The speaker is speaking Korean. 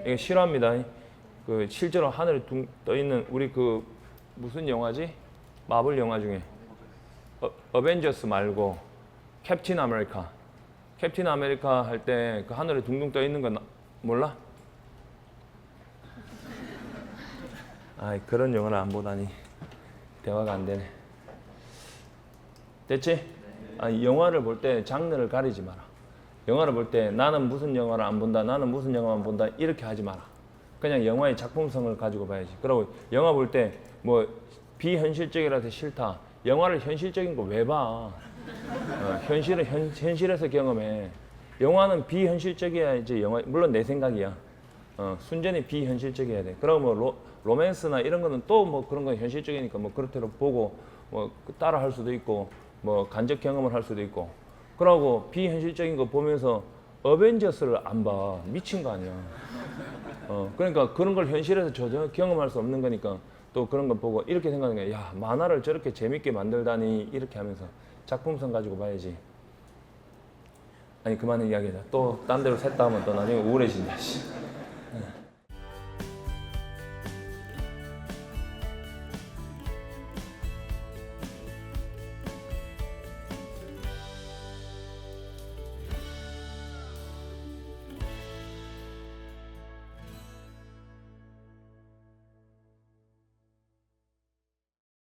이게 실화입니다. 그 실제로 하늘에 둥 떠 있는 우리 그 무슨 영화지? 마블 영화 중에 어, 어벤져스 말고 캡틴 아메리카. 캡틴 아메리카 할 때 그 하늘에 둥둥 떠 있는 거 나- 몰라? 아, 그런 영화를 안 보다니 대화가 안 되네. 됐지? 아, 영화를 볼 때 장르를 가리지 마라. 영화를 볼 때 나는 무슨 영화를 안 본다, 나는 무슨 영화만 본다 이렇게 하지 마라. 그냥 영화의 작품성을 가지고 봐야지. 그리고 영화 볼 때 뭐 비현실적이라서 싫다. 영화를 현실적인 거 왜 봐? 어, 현실은 현, 현실에서 경험해. 영화는 비현실적이야 이제 영화 물론 내 생각이야. 어, 순전히 비현실적이어야 돼. 그러고 뭐 로, 로맨스나 이런 거는 또 뭐 그런 건 현실적이니까 뭐 그렇대로 보고 뭐 따라 할 수도 있고 뭐 간접 경험을 할 수도 있고. 그러고 비현실적인 거 보면서 어벤져스를 안 봐. 미친 거 아니야. 어, 그러니까 그런 걸 현실에서 전혀 경험할 수 없는 거니까 또 그런 걸 보고 이렇게 생각하는 거야. 야, 만화를 저렇게 재밌게 만들다니 이렇게 하면서 작품성 가지고 봐야지. 아니 그만해 이야기하자. 또 딴 데로 샜다 하면 또 나중에 우울해진다. 씨.